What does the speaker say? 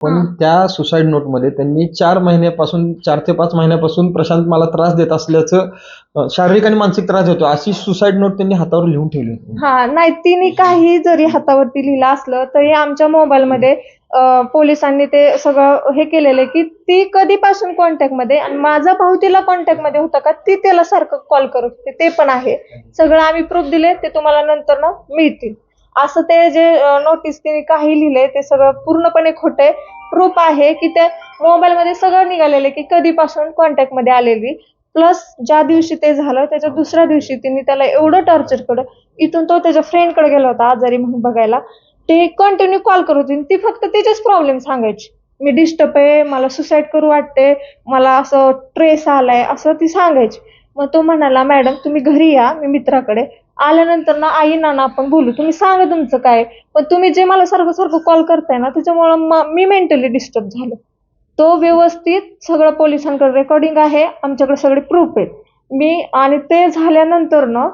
पण त्या सुसाईड नोटमध्ये त्यांनी चार महिन्यापासून चार ते पाच महिन्यापासून प्रशांत मला त्रास देत असल्याचं शारीरिक आणि मानसिक त्रास देतो अशी सुसाईड नोट त्यांनी हातावर लिहून ठेवली होती. हा नाही तिने काही जरी हातावरती लिहिलं असलं तरी आमच्या मोबाईलमध्ये पोलिसांनी ते सगळं हे केलेलं आहे की ती कधीपासून कॉन्टॅक्टमध्ये आणि माझा भाऊ तिला कॉन्टॅक्टमध्ये होता का ती त्याला सारखं कॉल करत होती ते पण आहे. सगळं आम्ही प्रूफ दिले ते तुम्हाला नंतर ना मिळतील. असं ते जे नोटीस तिने काही लिहिलंय ते सगळं पूर्णपणे खोटे प्रूफ आहे की ते मोबाईल मध्ये सगळं निघालेलं आहे की कधीपासून कॉन्टॅक्टमध्ये आलेली. प्लस ज्या दिवशी ते झालं त्याच्या दुसऱ्या दिवशी तिने त्याला एवढं टॉर्चर केलं. इथून तो त्याच्या फ्रेंडकडे गेला होता आजारी म्हणून बघायला. ते कंटिन्यू कॉल करत होती आणि ती फक्त त्याचेच प्रॉब्लेम सांगायची. मी डिस्टर्ब आहे मला सुसाईड करू वाटते मला असं ट्रेस आलाय असं ती सांगायची. मग तो म्हणाला मॅडम तुम्ही घरी या मी मित्राकडे. आल्यानंतर ना आई ना आपण बोलू. तुम्ही सांगा तुमचं काय? पण तुम्ही जे मला सारखं सारखं कॉल करताय ना त्याच्यामुळं मी मेंटली डिस्टर्ब झालो. तो व्यवस्थित सगळं पोलिसांकडे रेकॉर्डिंग आहे. आमच्याकडे सगळे प्रूफ आहेत. मी आणि ते झाल्यानंतर ना